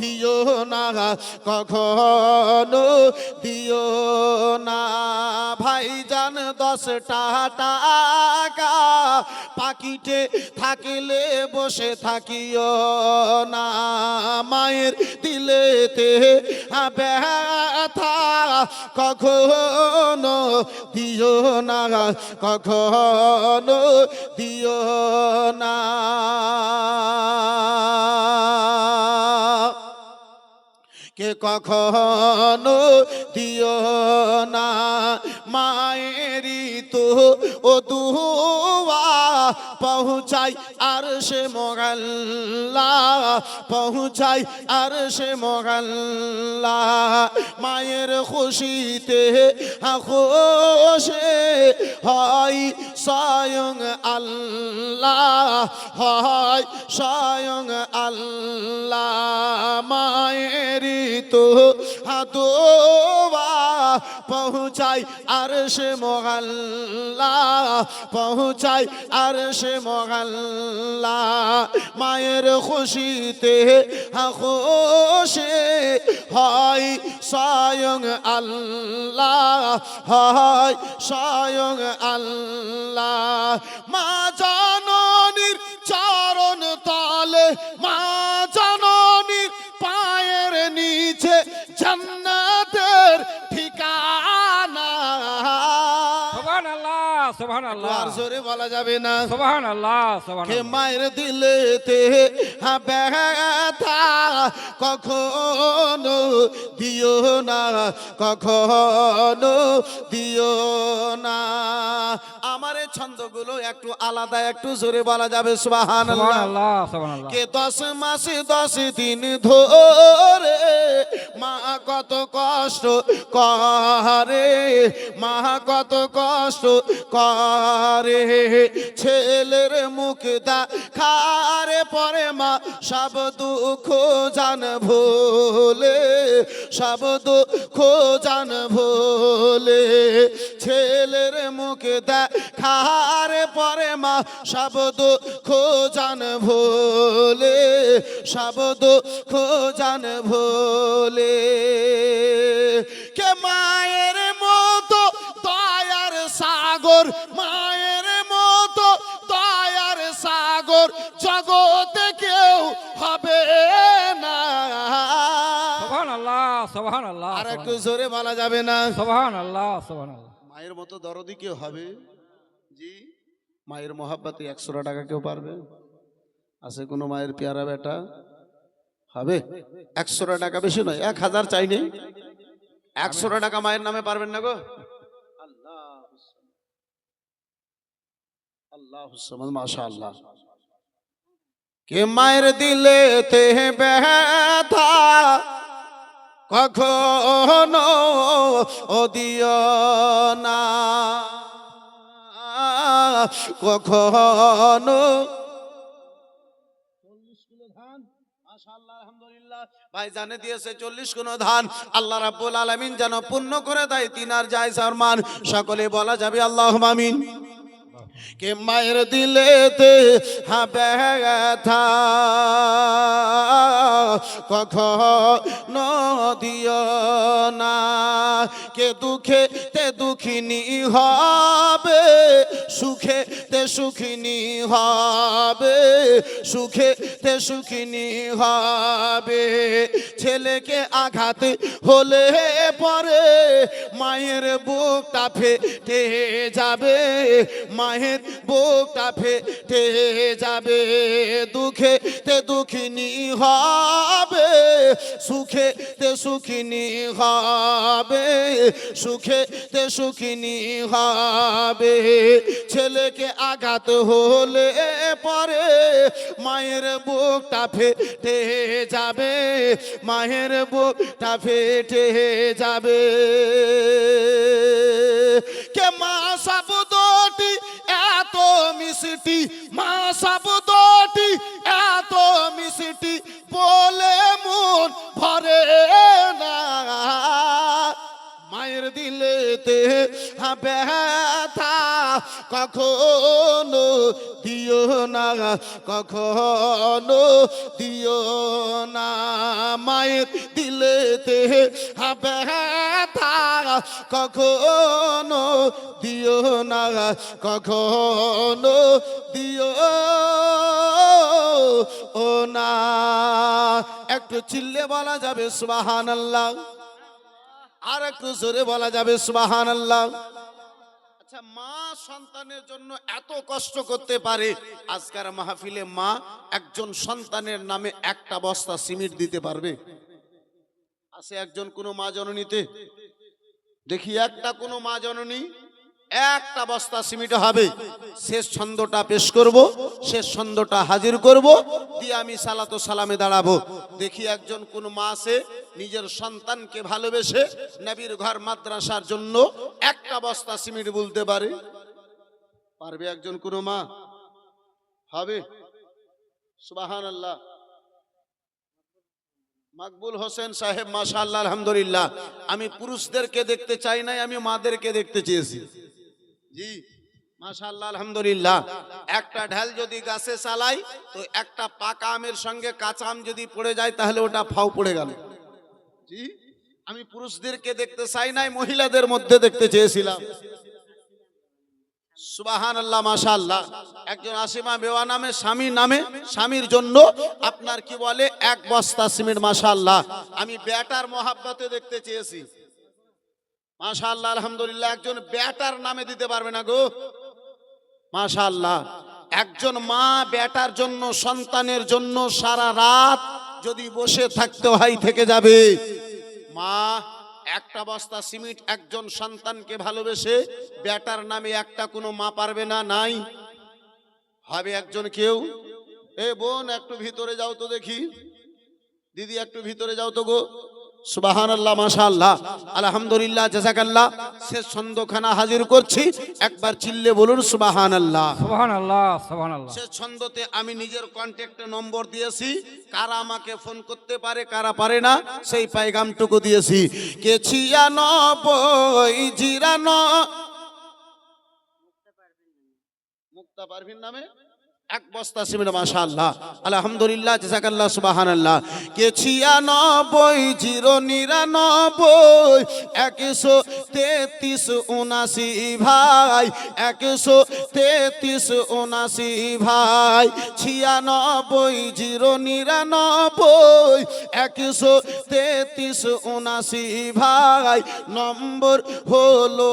দিও না, কখনো দিও না। ভাইজান, দশটা টাকা পাকিটে থাকিলে বসে থাকিও না। মায়ের দিলেতে ব্যথা কখনো দিও না, কখনো দিও না। কে কখনো দিও না। মায়েরি তো ও দুয়া পৌঁছাই আর সে মোগাল্লা, পৌঁছাই আর সে মোগাল্লা। মায়ের খুশিতে খুশে হয় স্বয়ং আল্লাহ, হয় স্বয়ং আল্লাহ। তো হাতোবা পৌঁছাই আর সে মোগাল্লা পৌঁছাই আর সে মোগাল্লা মায়ের খুশিতে খুশি হয় স্বয়ং আল্লাহ, হয় স্বয়ং আল্লাহ। মা আর জোরে বলা যাবে না। সোভান আল্লাহ কে মায়ের দিলেতে ব্যথা কখনো দিও না কখনো দিও না। আমার এই ছন্দগুলো একটু আলাদা একটু জোরে বলা যাবে সুবাহান কে দশ মাসে দশ দিন ধরে মা কত কষ্ট করে মা কত কষ্ট করে। ছেলের মুখ দা খারে পরে মা সব দুঃখ জান ভোলে সব দুঃখ জান ভোলে। ছেলের মুখ দা খারে পরে মা সব দুঃখ জান ভোলে সব দুঃখ জান ভোলে। কে মায়ের মতো দয়ার সাগর মায়ের মতো দয়ার সাগর জগতে কেউ হবে না। সোভান আল্লাহ আর একটু জোরে বলা যাবে না? সোভান আল্লাহ সোভান আল্লাহ মায়ের মতো দরদি কেউ হবে? মায়ের মহাব্বাতে একশো টাকা কেউ পারবে? আছে কোনো মায়ের পেয়ারা বেটা? হবে? একশো টাকা বেশি নয়, এক হাজার চাইনি একশো টাকা মায়ের নামে পারবেন না গো। কে মায়ের দিলে ব্যথা? কখনো ও দিও না। কখনো। ভাই জানে দিয়েছে চল্লিশ কোন ধান। আল্লাহ রাব্বুল আলামিন যেন পূর্ণ করে দেয় তিনার যায় মান। সকলে বলা যাবে আল্লাহ মামিন কে মায়ের দিলেতে ব্যথা কখনো দিও না। কে দুঃখে তে দুঃখিনী হবে, সুখে তে সুখিনী হবে, সুখে তে সুখিনী হবে। ছেলেকে আঘাত হলে পরে মায়ের বুকটা ফেটে যাবে, মায়ের বুকটা ফেটে যাবে দুঃখে তে দুঃখিনী হবে সুখে তে সুখিনী হবে সুখে তে সুখিনী হবে। ছেলেকে আঘাত হলে পরে মায়ের বুকটা ফেটে যাবে, মায়ের বুকটা ফেটে যাবে। কে মা এত মিষ্টি মা শব্দটি এত মিষ্টি বলে মন ভরে না। দিলেতে ব্যথা। কখনো দিও না, কখনো দিও না। মায়ের দিলেতে ব্যথা। কখনো দিও না, কখনো দিও ও না। একটু চিল্লে বলা যাবে সুবাহান আল্লাহ আর একটু জোরে বলা যাবে সুবাহান আল্লাহ আচ্ছা মা সন্তানের জন্য এত কষ্ট করতে পারে, আজকার মাহফিলে মা একজন সন্তানের নামে একটা বস্তা সিমেন্ট দিতে পারবে? আছে একজন কোনো মা জননীতে? দেখি একটা কোনো মা জননী একটা বস্তা সিমেন্ট হবে। শেষ ছন্দটা পেশ করব, শেষ ছন্দটা হাজির করব, দিয়ে আমি সালাতো সালামে দাঁড়াবো। দেখি একজন কোন মা আছে, নিজের সন্তানকে ভালোবেসে নবীর ঘর মাদ্রাসার জন্য একটা বস্তা সিমেন্ট বলতে পারে। পারবে একজন কোন মা? হবে। সুবাহান আল্লাহ মাকবুল হোসেন সাহেব, মাশাআল্লাহ, আলহামদুলিল্লাহ। আমি পুরুষদেরকে দেখতে চাই নাই, আমি মাদেরকে দেখতে চেয়েছি। জি, মাশাআল্লাহ, আলহামদুলিল্লাহ। একটা ঢাল যদি গাছে চালাই তো একটা পাকা আমের সঙ্গে কাঁচা আম যদি পড়ে যায়, তাহলে ওটা ফাও পড়ে গেল। জি, আমি পুরুষদেরকে দেখতে চাই নাই, মহিলাদের মধ্যে দেখতে চেয়েছিলাম। সুবাহান আল্লাহ মাশাআল্লাহ। একজন আসিমা বেওয়া নামে স্বামী নামে, স্বামীর জন্য আপনার কি বলে, এক বস্তা সিমেন্ট, মাশাআল্লাহ। আমি ব্যাটার মহাব্বতে দেখতে চেয়েছি। মাশাআল্লাহ, আলহামদুলিল্লাহ, একজন ব্যাটার নামে দিতে পারবে না গো। মাশাআল্লাহ, একজন মা ব্যাটার জন্য, সন্তানের জন্য সারা রাত যদি বসে থাকতে হয়, থেকে যাবে। মা, একটা বস্তা সিমেন্ট একজন সন্তানকে ভালোবেসে ব্যাটার নামে একটা কোনো মা পারবে না, নাই। হবে একজন কেউ? এ বোন, একটু ভিতরে যাও তো দেখি। দিদি, একটু ভিতরে যাও তো গো। সুবাহান আল্লাহ মাশাআল্লা আলহামদুলিল্লাহ জাজাকাল্লাহ শেষ ছন্দখানা হাজির করছি। একবার চিল্লে বলুন সুবাহান আল্লাহ আল্লাহ সে ছন্দতে আমি নিজের কন্ট্যাক্টে নম্বর দিয়েছি। কারা আমাকে ফোন করতে পারে কারা পারে না সেই পাইগামটুকু দিয়েছি। কে ছিয়ানব্বই জিরান মুক্তা পারভিন নামে? এক বস্তা সিমেন্ট, মাশাআল্লাহ। আলহামদুলিল্লাহ জাযাকাল্লাহ সুবহানাল্লাহ। কে ছিয়ানব্বই জিরো নিরানব্বই, একশো তেত্রিশ উনাশি ভাই, একশো তেত্রিশ উনাশি ভাই। ছিয়ানব্বই জিরো নিরানব্বই, একশো তেত্রিশ উনাশি ভাই। নম্বর হলো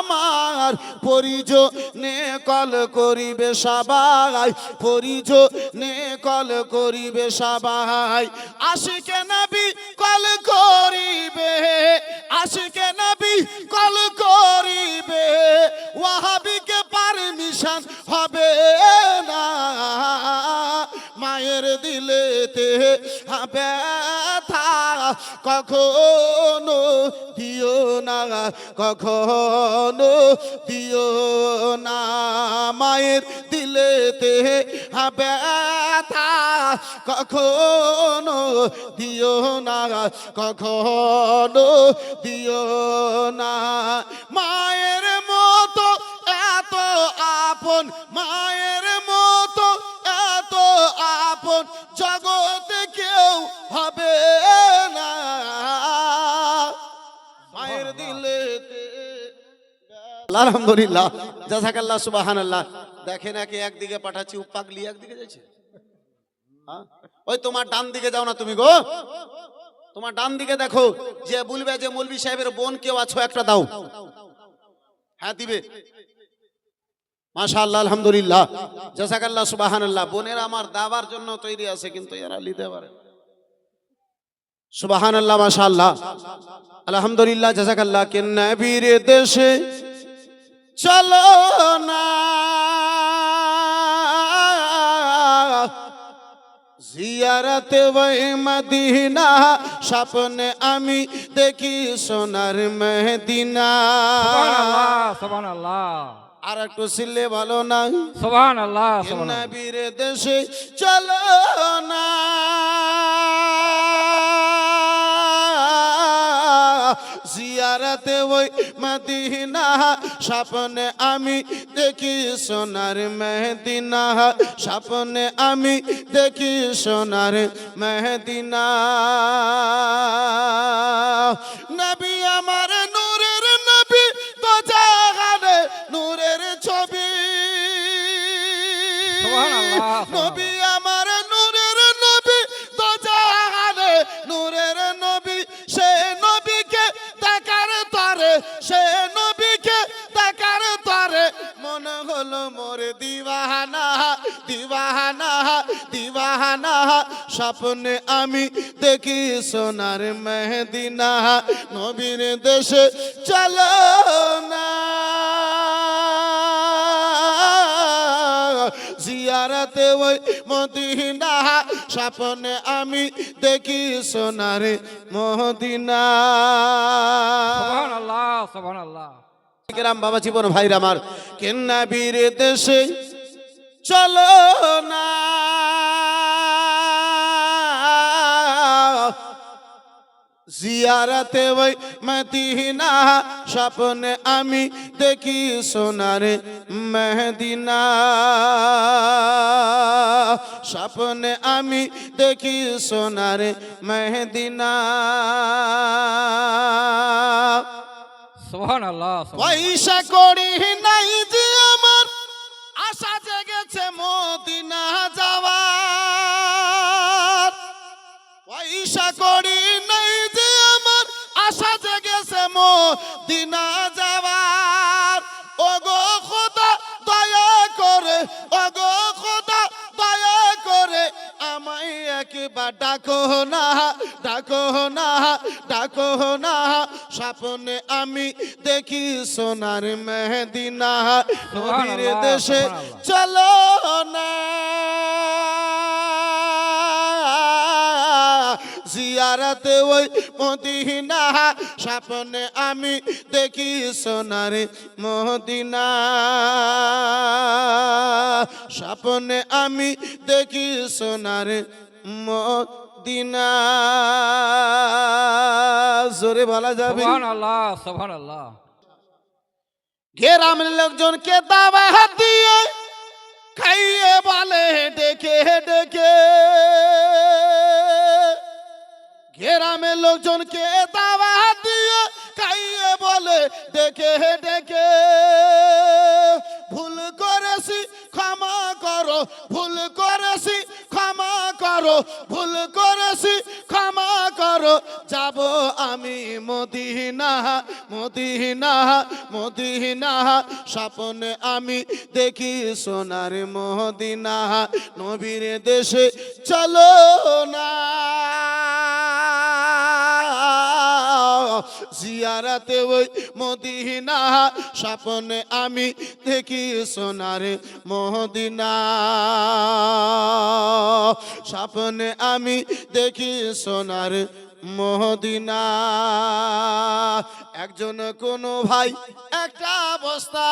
আমার, পরিজনে কল করিবে সবাই পরিজনে কল করিবে সবাই। আশিকে নবী কল করিবে, আশিকে নবী কল করিবে। ওয়াহাবিকে পারমিশন হবে না, মায়ের দিলেতে ব্যথা কখনো দিও না, কখনো দিও না। মায়ের দিলেতে ব্যথা, কখনো দিও না, কখনো দিও না। মায়ের মতো এত আপন, মায়ের মতো এত আপন, জগতে কেউ হবে আলহামদুলিল্লাহ। জাজাকাল্লাহ, সুবহানাল্লাহ। দেখে নাকি একদিকে পাঠাচ্ছি উপাগলি একদিকে যাচ্ছে? হ্যাঁ? ওই তোমার ডান দিকে যাও না তুমি গো। তোমার ডান দিকে দেখো, যে বলবে যে মৌলবি সাহেবের বোন কেউ আছো, একটা দাও। হ্যাঁ দিবে। মাশাআল্লাহ, আলহামদুলিল্লাহ। জাজাকাল্লাহ, সুবহানাল্লাহ। বোনের আমার দাবার জন্য তৈরি আছে, কিন্তু এরা নিতে পারে সুবহানাল্লাহ, মাশাআল্লাহ। আলহামদুলিল্লাহ, জাজাকাল্লাহ। কে নবীর দেশে চলো না। জিয়ারতে মদিনা স্বপ্নে আমি দেখি সোনার মদিনা। সোহান আল্লাহ সোহান আর একটু সিলে ভালো না সোহান আল্লাহ নবীর দেশে চলো না। জিয়ারাতে ওই মদিনা, স্বপ্নে আমি দেখি সোনার মেহদিনা স্বপ্নে আমি দেখি সোনার মেহদিনা নবী আমার মনে হলো মোর দিওয়ানা দিওয়ানা দিওয়ানা স্বপ্নে আমি দেখি সোনার মেহদিনা, নবীর দেশে চলো না। জিয়ারাতে ওই মদিনা, স্বপ্নে আমি দেখি সোনার মদিনা সোহান আল্লাহ গ্রাম বাবা জীবন ভাইরা আমার কেন্না বীর দেশে চলো না? জিয়ারাতে ওই মদিনা, স্বপ্নে আমি দেখি সোনার মেহদিনা স্বপ্নে আমি দেখি সোনার মেহদিনা সোহান আল্লাহ পয়সা করি নাই যে আমার। আশা জেগেছে মদিনা যাওয়ার। পয়সা করি নাই যে আমার। আশা জেগেছে মদিনা যাওয়ার। ওগো খোদা, দয়া করে, ওগো খোদা, দয়া করে আমায় একবার ডাকো না ডাকো না ডাকো না। স্বপ্নে আমি দেখি সোনার মেহদিনা। নবীর দেশে। চলো না। জিয়ারাতে ওই মদিনা। স্বপ্নে আমি দেখি সোনার মদিনা। স্বপ্নে আমি দেখি সোনার মদিনা। জোরে বলা যাবে? আল্লাহ সোহান আল্লাহ গ্রামের লোকজনকে দাবা দিয়ে খাইয়ে বলে ডেকে ডেকে। গ্রামের লোকজনকে দাবা দিয়ে খাইয়ে বলে ডেকে ডেকে। করো, ভুল করেছি, ক্ষমা করো। যাব আমি মদিনা মদিনা মদিনা। স্বপ্নে আমি দেখি সোনার মদিনা। নবীর দেশে চলো না। জিয়ারাতে ওই মদিনা, স্বপ্নে আমি দেখি সোনারে মদিনা। স্বপ্নে আমি দেখি সোনার মদিনা। একজন কোনো ভাই একটা বস্তা